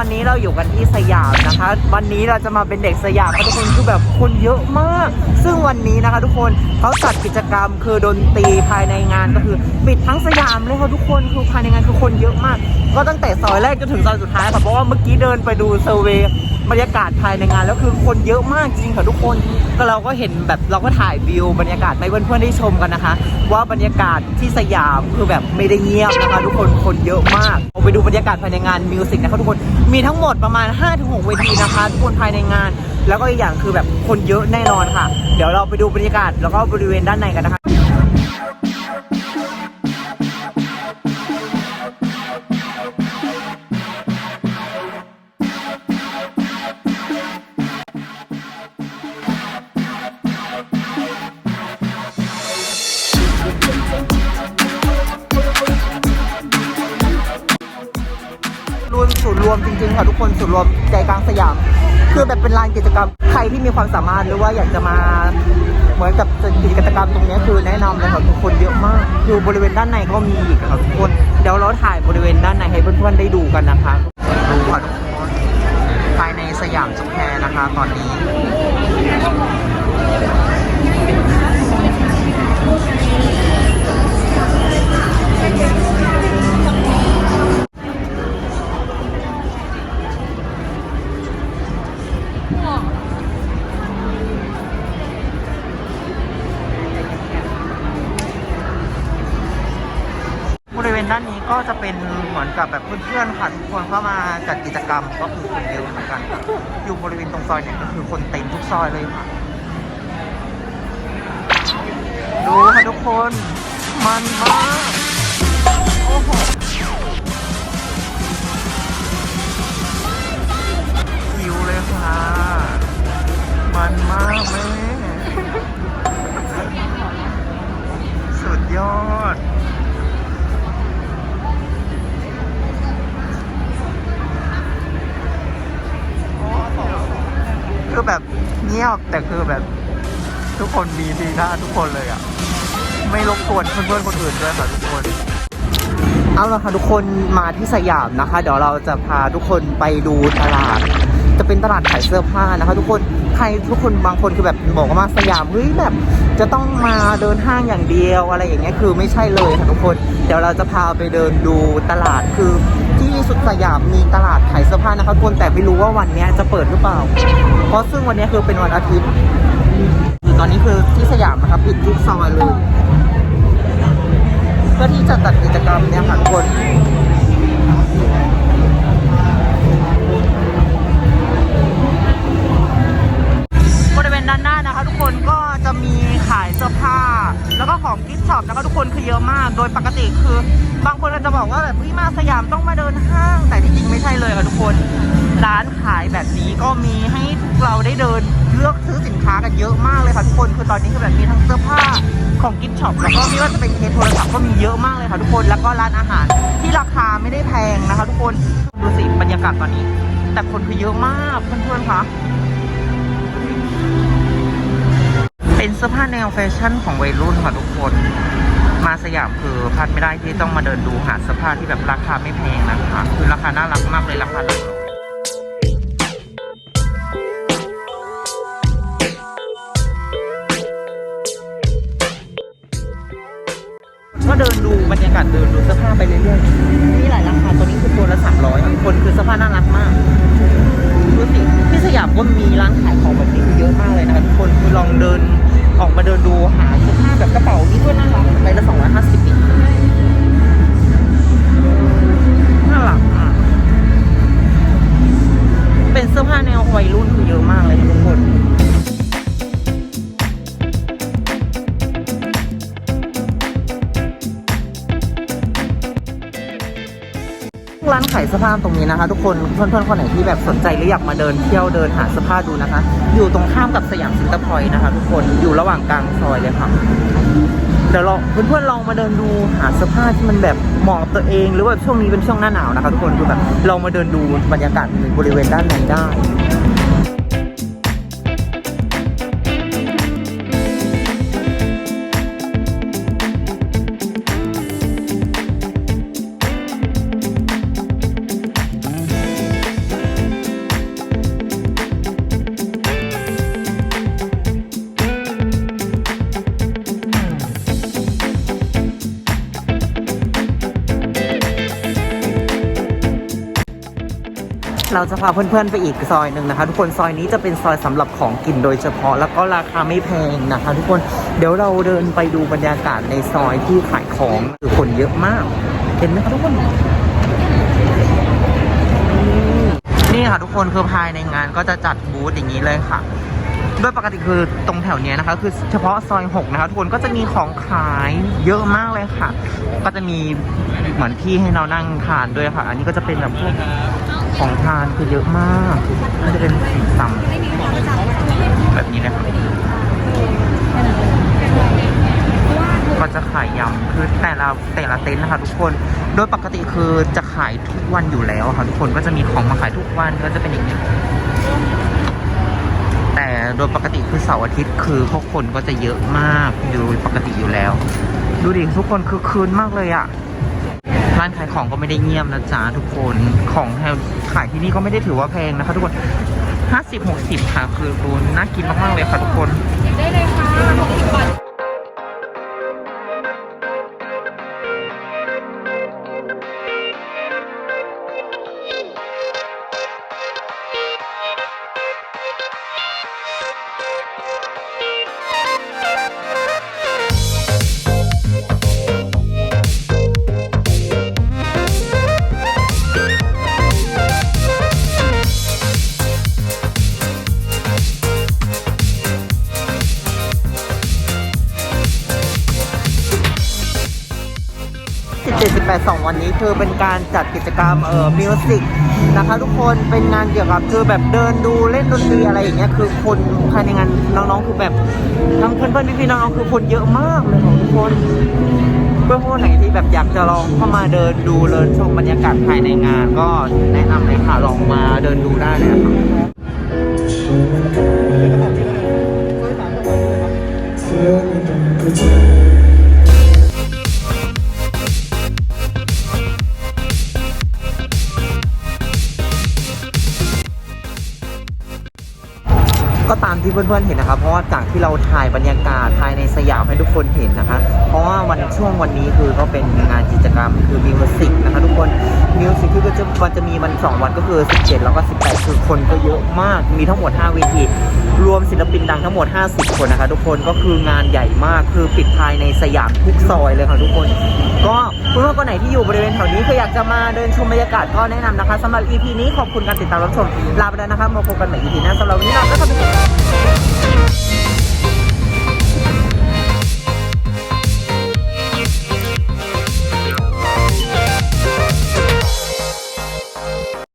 ตอนนี้เราอยู่กันที่สยามนะคะ วันนี้เราจะมาเป็นเด็กสยามทุกคนคือแบบคนเยอะมาก ซึ่งวันนี้นะคะ ทุกคนเขาจัดกิจกรรมคือดนตรีภายในงานก็คือ ปิดทั้งสยามเลยค่ะทุกคนคือภายในงานคือคนเยอะมาก ก็ตั้งแต่ซอยแรกจนถึงซอยสุดท้ายค่ะเพราะว่าเมื่อกี้เดินไปดูเซอร์เวย์บรรยากาศภายในงานแล้วคือคนเยอะมากจริงค่ะทุกคนก็เราก็เห็นแบบเราก็ถ่ายวิวบรรยากาศให้เพื่อนๆได้ชมกันนะคะ ว่าบรรยากาศที่สยามคือแบบไม่ได้เงียบนะคะ ทุกคนคนเยอะมากเราไปดูบรรยากาศภายในงานมิวสิกนะคะทุกคนมีทั้งหมดประมาณ 5-6 เวทีนะคะทุกคนภายในงาน แล้วก็อีกอย่างคือแบบคนเยอะแน่นอนค่ะ เดี๋ยวเราไปดูบรรยากาศแล้วก็บริเวณด้านในกันนะคะ รวมศูนย์รวมจริงๆค่ะทุกคนศูนย์รวมใจกลางสยาม คือแบบเป็นลานกิจกรรมใครที่มีความสามารถหรือว่าอยากจะมาเหมือนกับกิจกรรมตรงนี้คือแนะนำเลยค่ะทุกคนเยอะมากคือบริเวณด้านในก็มีอีกค่ะทุกคนเดี๋ยวเราถ่ายบริเวณด้านในให้เพื่อนๆได้ดูกันนะคะดูค่ะทุกคนภายในสยามสแควร์นะคะตอนนี้ ก็จะเป็นเหมือนกับแบบเพื่อนๆค่ะทุกคนก็มาจัดกิจกรรมก็คือคนเยอะเหมือนกันอยู่บริเวณตรงซอยเนี่ยก็คือคนเต็มทุกซอยเลยค่ะดูค่ะทุกคนมันมากโอ้โหหิวเลยค่ะมันมากแม่สุดยอด คือแบบเงียบแต่คือแบบทุกคนมีทีท่าทุกคนเลยอะ ไม่รบกวนเพื่อนๆคนอื่นด้วยค่ะทุกคน เอาละค่ะทุกคนมาที่สยามนะคะ เดี๋ยวเราจะพาทุกคนไปดูตลาด จะเป็นตลาดขายเสื้อผ้านะคะ ทุกคนใครทุกคนบางคนคือแบบบอกว่ามาสยามเฮ้ยแบบ จะต้องมาเดินห้างอย่างเดียวอะไรอย่างเงี้ยคือไม่ใช่เลยค่ะทุกคน เดี๋ยวเราจะพาไปเดินดูตลาดคือ สุดสยามมีตลาดขายเสื้อผ้านะคะทุกคนแต่ไม่รู้ว่าวันนี้จะเปิดหรือเปล่า เพราะซึ่งวันนี้คือเป็นวันอาทิตย์คือตอนนี้คือที่สยามนะครับปิดทุกซอยเลยเพื่อที่จะจัดกิจกรรมเนี่ยค่ะทุกคนบริเวณด้านหน้านะคะ ทุกคนก็จะมีขายเสื้อผ้า นะคะทุกคนคือเยอะมาก โดยปกติคือบางคนก็จจะบอกว่าแบบเฮ้ยมาสยามต้องมาเดินห้าง แต่ที่จริงไม่ใช่เลยค่ะทุกคน ร้านขายแบบนี้ก็มีให้พวกเราได้เดินเลือกซื้อสินค้ากันเยอะมากเลยค่ะทุกคนคือตอนนี้คือแบบมีทั้งเสื้อผ้าของกิฟช็อปแล้วก็ไม่ว่าจะเป็นเคสโทรศัพท์ก็มีเยอะมากเลยค่ะทุกคนแล้วก็ร้านอาหารที่ราคาไม่ได้แพงนะคะ ทุกคนดูสิบรรยากาศตอนนี้ แต่คนคือเยอะมากเพื่อนๆคะ เป็นเสื้อผ้าแนวแฟชั่นของวัยรุ่นค่ะทุกคน มาสยามคือพลาดไม่ได้ที่ต้องมาเดินดูหาเสื้อผ้าที่แบบราคาไม่แพงนะคะคือราคาน่ารักมากเลยราคาหลักานขายเสื้อผ้าตรงนี้นะคะ ทุกคนเพื่อนๆคนไหนที่แบบสนใจหรืออยากมาเดินเที่ยวเดินหาเสื้อผ้าดูนะคะ อยู่ตรงข้ามกับสยามซินเตอร์พอยต์นะคะ ทุกคนอยู่ระหว่างกลางซอยเลยค่ะเดี๋ยวเราเพื่อนๆลองมาเดินดูหาเสื้อผ้าที่มันแบบเหมาะตัวเองหรือว่าช่วงนี้เป็นช่วงหน้าหนาวนะคะ ทุกคนคือแบบลองมาเดินดูบรรยากาศในบริเวณด้านในได้ เราจะพาเพื่อนๆไปอีกซอยหนึ่งนะคะ ทุกคนซอยนี้จะเป็นซอยสำหรับของกินโดยเฉพาะ แล้วก็ราคาไม่แพงนะคะ ทุกคนเดี๋ยวเราเดินไปดูบรรยากาศในซอยที่ขายของคือคนเยอะมาก เห็นไหมคะทุกคนนี่ค่ะทุกคนคือภายในงานก็จะจัดบูธอย่างนี้เลยค่ะโดยปกติคือตรงแถวเนี้ยนะคะ คือเฉพาะซอย6นะคะทุกคนก็จะมีของขายเยอะมากเลยค่ะ ก็จะมีเหมือนที่ให้เรานั่งทานด้วยค่ะ อันนี้ก็จะเป็นแบบพวก ของทานคือเยอะมากน่าจะเป็นสีซ้ำแบบนี้นะครับก็จะขายยำคือแต่ละแต่ละเต็นท์นะคะทุกคน โดยปกติคือจะขายทุกวันอยู่แล้วค่ะทุกคนก็จะมีของมาขายทุกวันก็จะเป็นอย่างนี้แต่โดยปกติคือเสาร์อาทิตย์คือพวกคนก็จะเยอะมากโดยปกติอยู่แล้ว ดูดิทุกคนคือคืนมากเลยอะ ร้านขายของก็ไม่ได้เงียบนะจ๊ะทุกคนของแถวขายที่นี่ก็ไม่ได้ถือว่าแพงนะคะทุกคนห้าสิบหกสิบค่ะ คือดูน่ากินมากๆเลยค่ะทุกคนได้เลยค่ะ60บาท 18 2 วันนี้คือเป็นการจัดกิจกรรมเอ่อมิวสิกนะคะทุกคนเป็นงานเกี่ยวกับคือแบบเดินดูเล่นดนตรีอะไรอย่างเงี้ยคือคนภายในงานน้องๆคือแบบทั้งเพื่อนๆพี่ๆน้องๆคือคนเยอะมากเลยของทุกคนเพื่อนคนไหนที่แบบอยากจะลองเข้ามาเดินดูเดินชมบรรยากาศภายในงาน ก็แนะนำเลยค่ะลองมาเดินดูได้เลยค่ะ ที่เพื่อนๆเห็นนะครับเพราะว่าจากที่เราถ่ายบรรยากาศภายในสยามให้ทุกคนเห็นนะคะ เพราะว่าวันช่วงวันนี้คือก็เป็นงานกิจกรรมคือมิวสิกนะคะทุกคน มิวสิกคือก็จะมันจะมีวันสองวันก็คือ 17 แล้วก็ 18 คือคนก็เยอะมาก มีทั้งหมด 5 เวที รวมศิลปินดังทั้งหมด 50 คนนะคะ ทุกคนก็คืองานใหญ่มาก คือปิดภายในสยามทุกซอยเลยค่ะทุกคน ก็เพื่อนๆคนไหนที่อยู่บริเวณแถวนี้คืออยากจะมาเดินชมบรรยากาศก็แนะนำนะคะสำหรับ EP นี้ขอบคุณการติดตามรับชม ลาไปแล้วนะคะ มาพบกันใหม่ EP หน้าสำหรับวันนี้ลาไปแล้วค่ะ